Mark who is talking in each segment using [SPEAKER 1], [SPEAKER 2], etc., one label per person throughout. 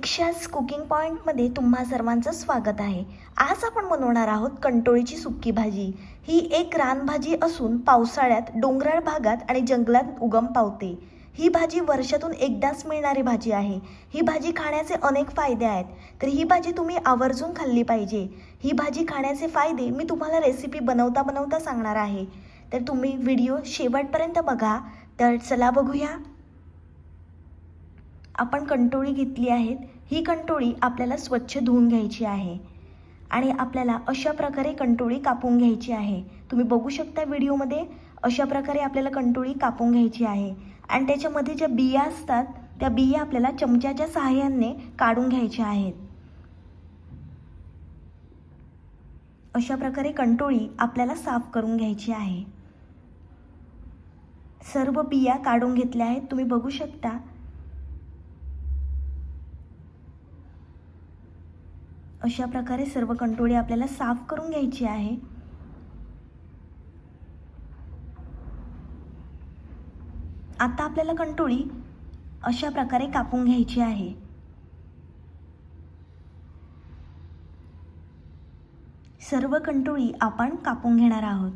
[SPEAKER 1] दीक्षाज cooking पॉईंटमध्ये तुम्हा सर्वांचं स्वागत आहे. आज आपण बनवणार आहोत कंटोळीची सुक्की भाजी. ही एक रानभाजी असून पावसाळ्यात डोंगराळ भागात आणि जंगलात उगम पावते. ही भाजी वर्षातून एकदाच मिळणारी भाजी आहे. ही भाजी खाण्याचे अनेक फायदे आहेत. तर ही भाजी तुम्ही आवर्जून खाल्ली पाहिजे. ही भाजी खाण्याचे फायदे मी तुम्हाला रेसिपी बनवता बनवता सांगणार आहे. तर तुम्ही व्हिडिओ शेवटपर्यंत बघा. तर चला बघूया. आपण कंटोळी घेतली आहेत ही कंटोळी आपल्याला स्वच्छ धुवून घ्यायची आहे. आणि आपल्याला अशा प्रकारे कंटोळी कापून घ्यायची आहे. तुम्ही बघू शकता व्हिडिओमध्ये अशा प्रकारे आपल्याला कंटोळी कापून घ्यायची आहे. आणि त्याच्यामध्ये ज्या बिया असतात त्या बिया आपल्याला चमच्याच्या सहाय्याने काढून घ्यायच्या आहेत. अशा प्रकारे कंटोळी आपल्याला साफ करून घ्यायची आहे. सर्व बिया काढून घेतल्या आहेत. तुम्ही बघू शकता अशा प्रकारे सर्व कंटोळी आपल्याला साफ करून घ्यायची आहे. आता आपल्याला कंटोळी अशा प्रकारे कापून घ्यायची आहे. सर्व कंटोळी आपण कापून घेणार आहोत.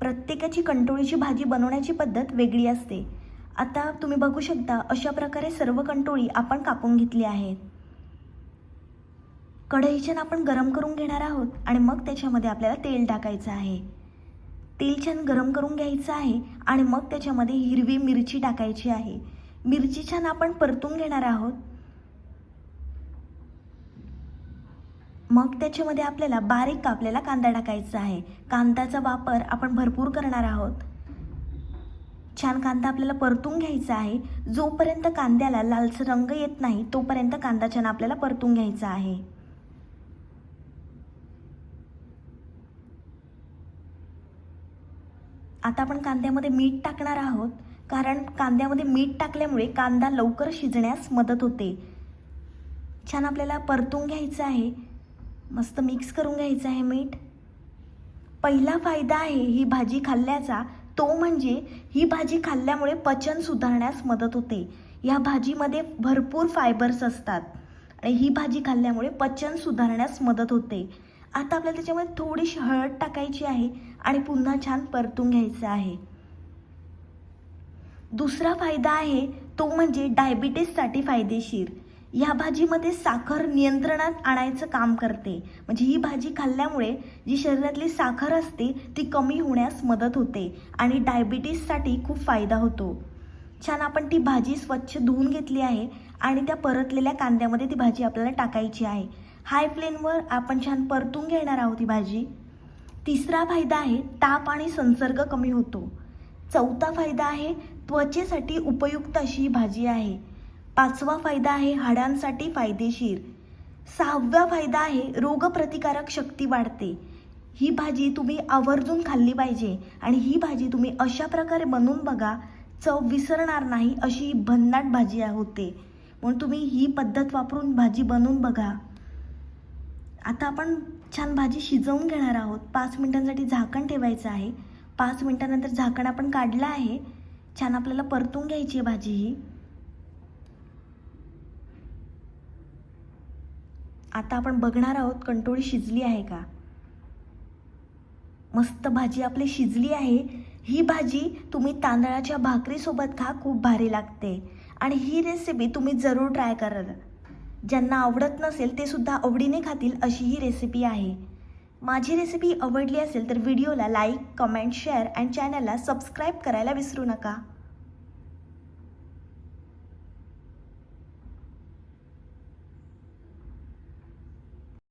[SPEAKER 1] प्रत्येकाची कंटोळीची भाजी बनवण्याची पद्धत वेगळी असते. आता तुम्ही बघू शकता अशा प्रकारे सर्व कंटोळी आपण कापून घेतली आहेत. कढईच्यान आपण गरम करून घेणार आहोत आणि मग त्याच्यामध्ये आपल्याला तेल टाकायचं आहे. तेल छान गरम करून घ्यायचं आहे आणि मग त्याच्यामध्ये हिरवी मिरची टाकायची आहे. मिरची छान आपण परतून घेणार आहोत. मग त्याच्यामध्ये आपल्याला बारीक कापलेला कांदा टाकायचा आहे. कांद्याचा वापर आपण भरपूर करणार आहोत. छान कांदा आपल्याला परतून घ्यायचा आहे. जोपर्यंत कांद्याला लालसर रंग येत नाही तोपर्यंत कांदा छान आपल्याला परतून घ्यायचा आहे. आता आपण कांद्यामध्ये मीठ टाकणार आहोत. कारण कांद्यामध्ये मीठ टाकल्यामुळे कांदा लवकर शिजण्यास मदत होते. छान आपल्याला परतून घ्यायचं आहे. मस्त मिक्स करून घ्यायचं आहे मीठ. पहिला फायदा आहे ही भाजी खाल्ल्याचा. तो म्हणजे ही भाजी खाल्ल्यामुळे पचन सुधारण्यास मदत होते. या भाजीमध्ये भरपूर फायबर्स असतात आणि ही भाजी खाल्ल्यामुळे पचन सुधारण्यास मदत होते. आता आपल्याला त्याच्यामध्ये थोडीशी हळद टाकायची आहे आणि पुन्हा छान परतून घ्यायचं आहे. दुसरा फायदा आहे तो म्हणजे डायबिटीससाठी फायदेशीर. या भाजीमध्ये साखर नियंत्रणात आणायचं काम करते. म्हणजे ही भाजी खाल्ल्यामुळे जी शरीरातली साखर असते ती कमी होण्यास मदत होते आणि डायबिटीससाठी खूप फायदा होतो. छान आपण ती भाजी स्वच्छ धुवून घेतली आहे आणि त्या परतलेल्या कांद्यामध्ये ती भाजी आपल्याला टाकायची आहे. हाय फ्लेमवर आपण छान परतून घेणार आहोत ही भाजी. तिसरा फायदा आहे ताप आणि संसर्ग कमी होतो. चौथा फायदा आहे त्वचेसाठी उपयुक्त अशी ही भाजी आहे. पाचवा फायदा आहे हाडांसाठी फायदेशीर. सहावा फायदा आहे रोगप्रतिकारक शक्ती वाढते. ही भाजी तुम्ही आवर्जून खाल्ली पाहिजे आणि ही भाजी तुम्ही अशा प्रकारे बनवून बघा चव विसरणार नाही अशी भन्नाट भाजी होते. म्हणून तुम्ही ही पद्धत वापरून भाजी बनवून बघा. आता आपण छान भाजी शिजवून घेणार आहोत. पाच मिनिटांसाठी झाकण ठेवायचं आहे. पाच मिनिटानंतर झाकण आपण काढलं आहे. छान आपल्याला परतून घ्यायची आहे भाजी ही. आता आपण बघणार आहोत कंटोळी शिजली आहे का? मस्त भाजी आपली शिजली आहे. ही भाजी तुम्ही तांदळाच्या भाकरीसोबत खा खूप भारी लागते. आणि ही रेसिपी तुम्ही जरूर ट्राय कराल. ज्यांना आवडत नसेल ते सुद्धा आवडीने खातील अशी ही रेसिपी आहे. माझी रेसिपी आवडली असेल तर व्हिडिओला लाईक कमेंट शेअर अँड चॅनलला सबस्क्राईब करायला विसरू नका.